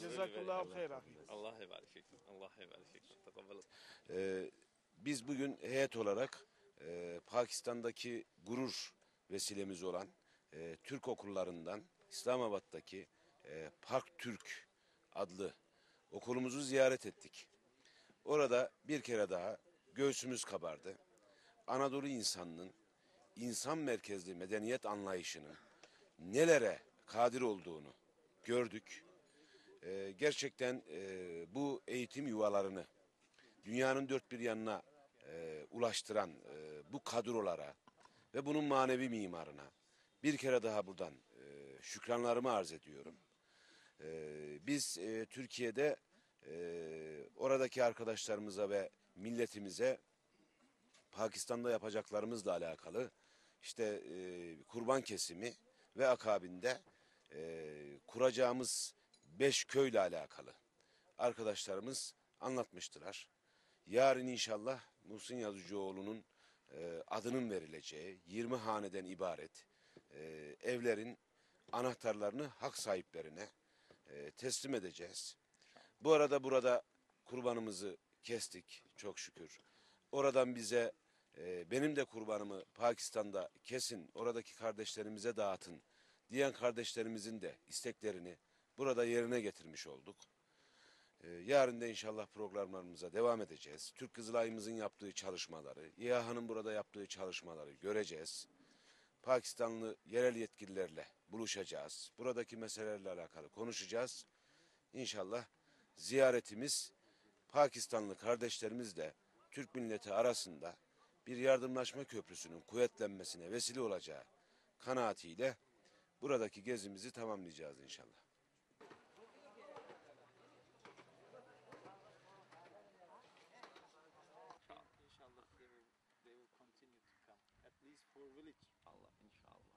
Cezakallahu hayran. Allah يبارك فيكم الله يبارك فيكم تقبل Ee, biz bugün heyet olarak e, Pakistan'daki gurur vesilemiz olan e, Türk okullarından İslamabad'daki e, Park Türk adlı okulumuzu ziyaret ettik. Orada bir kere daha göğsümüz kabardı. Anadolu insanının insan merkezli medeniyet anlayışının nelere kadir olduğunu gördük. Ee, gerçekten e, bu eğitim yuvalarını dünyanın dört bir yanına e, ulaştıran e, bu kadrolara ve bunun manevi mimarına bir kere daha buradan e, şükranlarımı arz ediyorum. E, biz e, Türkiye'de e, oradaki arkadaşlarımıza ve milletimize Pakistan'da yapacaklarımızla alakalı işte e, kurban kesimi ve akabinde e, kuracağımız beş köyle alakalı arkadaşlarımız anlatmıştılar. Yarın inşallah Muhsin Yazıcıoğlu'nun e, adının verileceği 20 haneden ibaret e, evlerin anahtarlarını hak sahiplerine e, teslim edeceğiz. Bu arada burada kurbanımızı kestik çok şükür. Oradan bize e, benim de kurbanımı Pakistan'da kesin oradaki kardeşlerimize dağıtın diyen kardeşlerimizin de isteklerini burada yerine getirmiş olduk. Ee, Yarın da inşallah programlarımıza devam edeceğiz. Türk Kızılay'ımızın yaptığı çalışmaları, İHA'nın burada yaptığı çalışmaları göreceğiz. Pakistanlı yerel yetkililerle buluşacağız. Buradaki meselelerle alakalı konuşacağız. İnşallah ziyaretimiz Pakistanlı kardeşlerimizle Türk milleti arasında bir yardımlaşma köprüsünün kuvvetlenmesine vesile olacağı kanaatiyle buradaki gezimizi tamamlayacağız inşallah. peaceful village. Allah, inshallah.